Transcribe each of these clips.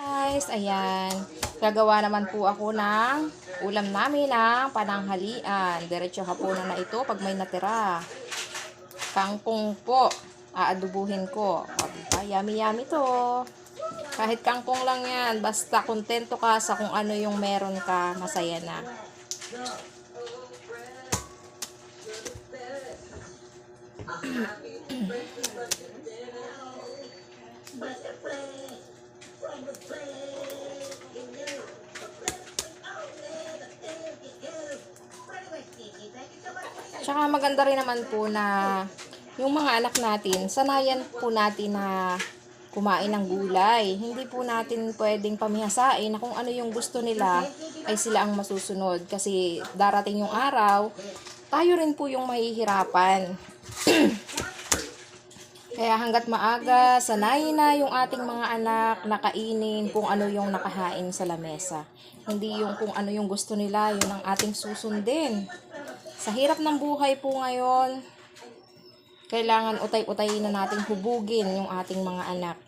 guys, ayan. Gagawa naman po ako ng ulam namin ng pananghalian. Diretso hapunan na ito pag may natira. Kangkong po. Aadubuhin ko. O, diba? Yummy yummy to. Kahit kangkong lang yan. Basta kontento ka sa kung ano yung meron ka. Masaya na. Tsaka maganda rin naman po na yung mga anak natin, sanayan po natin na kumain ng gulay. Hindi po natin pwedeng pamihasain na kung ano yung gusto nila ay sila ang masusunod. Kasi darating yung araw, tayo rin po yung mahihirapan. Kaya hanggat maaga, sanayin na yung ating mga anak na kainin kung ano yung nakahain sa lamesa. Hindi yung kung ano yung gusto nila, yun ang ating susundin. Sa hirap ng buhay po ngayon, kailangan utay-utayin na nating hubugin yung ating mga anak.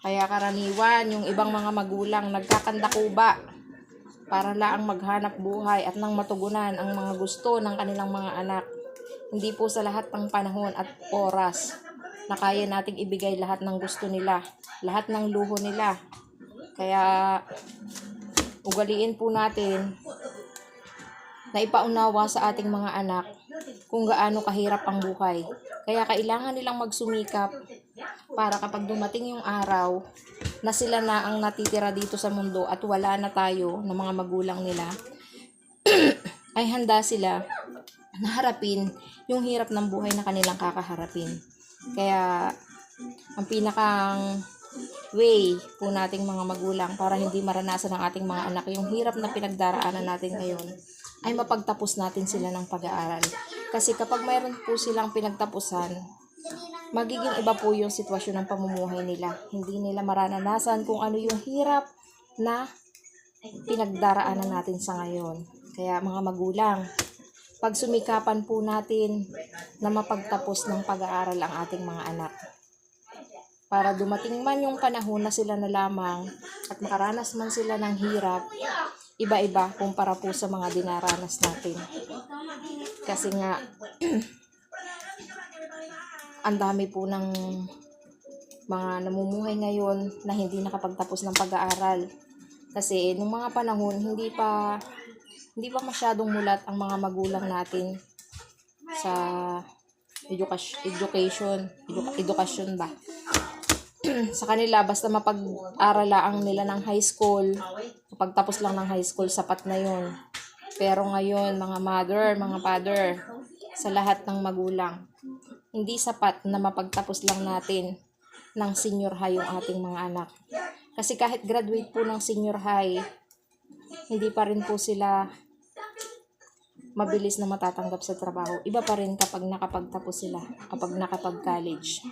Kaya karaniwan, yung ibang mga magulang nagkakandakuba para laang maghanap buhay at nang matugunan ang mga gusto ng kanilang mga anak. Hindi po sa lahat ng panahon at oras na kaya nating ibigay lahat ng gusto nila, lahat ng luho nila. Kaya ugaliin po natin na ipaunawa sa ating mga anak kung gaano kahirap ang buhay. Kaya kailangan nilang magsumikap para kapag dumating yung araw na sila na ang natitira dito sa mundo at wala na tayo ng mga magulang nila, ay handa sila na harapin yung hirap ng buhay na kanilang kakaharapin. Kaya ang pinakang way po nating mga magulang para hindi maranasan ng ating mga anak yung hirap na pinagdaraanan natin ngayon ay mapagtapos natin sila ng pag-aaral. Kasi kapag mayroon po silang pinagtapusan, magiging iba po yung sitwasyon ng pamumuhay nila. Hindi nila maranasan kung ano yung hirap na pinagdaraanan natin sa ngayon. Kaya mga magulang, pagsumikapan po natin na mapagtapos ng pag-aaral ang ating mga anak. Para dumating man yung panahon na sila na lamang at makaranas man sila ng hirap, iba-iba kumpara po sa mga dinaranas natin. Kasi nga, ang dami po ng mga namumuhay ngayon na hindi nakapagtapos ng pag-aaral. Kasi nung mga panahon, hindi pa hindi pa masyadong mulat ang mga magulang natin sa education, education, ba. sa kanila, basta mapag-aral lang nila ng high school, pagtapos lang ng high school, sapat na yun. Pero ngayon, mga mother, mga father, sa lahat ng magulang, hindi sapat na mapagtapos lang natin ng senior high yung ating mga anak. Kasi kahit graduate po ng senior high, hindi pa rin po sila mabilis na matatanggap sa trabaho. Iba pa rin kapag nakapagtapos sila, kapag nakapag-college.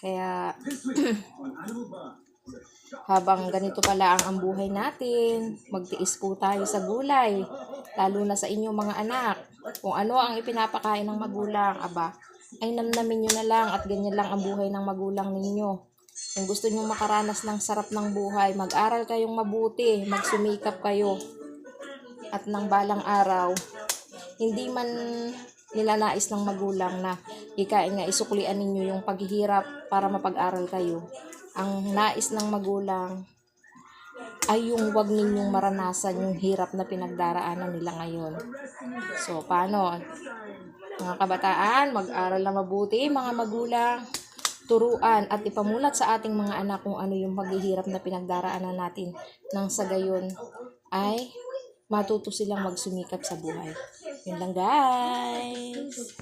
Kaya, habang ganito pala ang, ang buhay natin, magtiis po tayo sa gulay, lalo na sa inyong mga anak. Kung ano ang ipinapakain ng magulang, aba, ay namnamin nyo na lang at ganyan lang ang buhay ng magulang ninyo. Kung gusto nyo makaranas ng sarap ng buhay, mag-aral kayong mabuti, magsumikap kayo. At ng balang araw, hindi man nilanais ng magulang na ikain nga isuklian ninyo yung paghihirap para mapag-aral kayo. Ang nais ng magulang ay yung wag ninyong maranasan yung hirap na pinagdaraanan nila ngayon. So, paano? Mga kabataan, mag-aral na mabuti, mga magulang, turuan at ipamulat sa ating mga anak kung ano yung paghihirap na pinagdaraanan natin nang sa gayon ay matuto silang magsumikap sa buhay. Yun lang guys.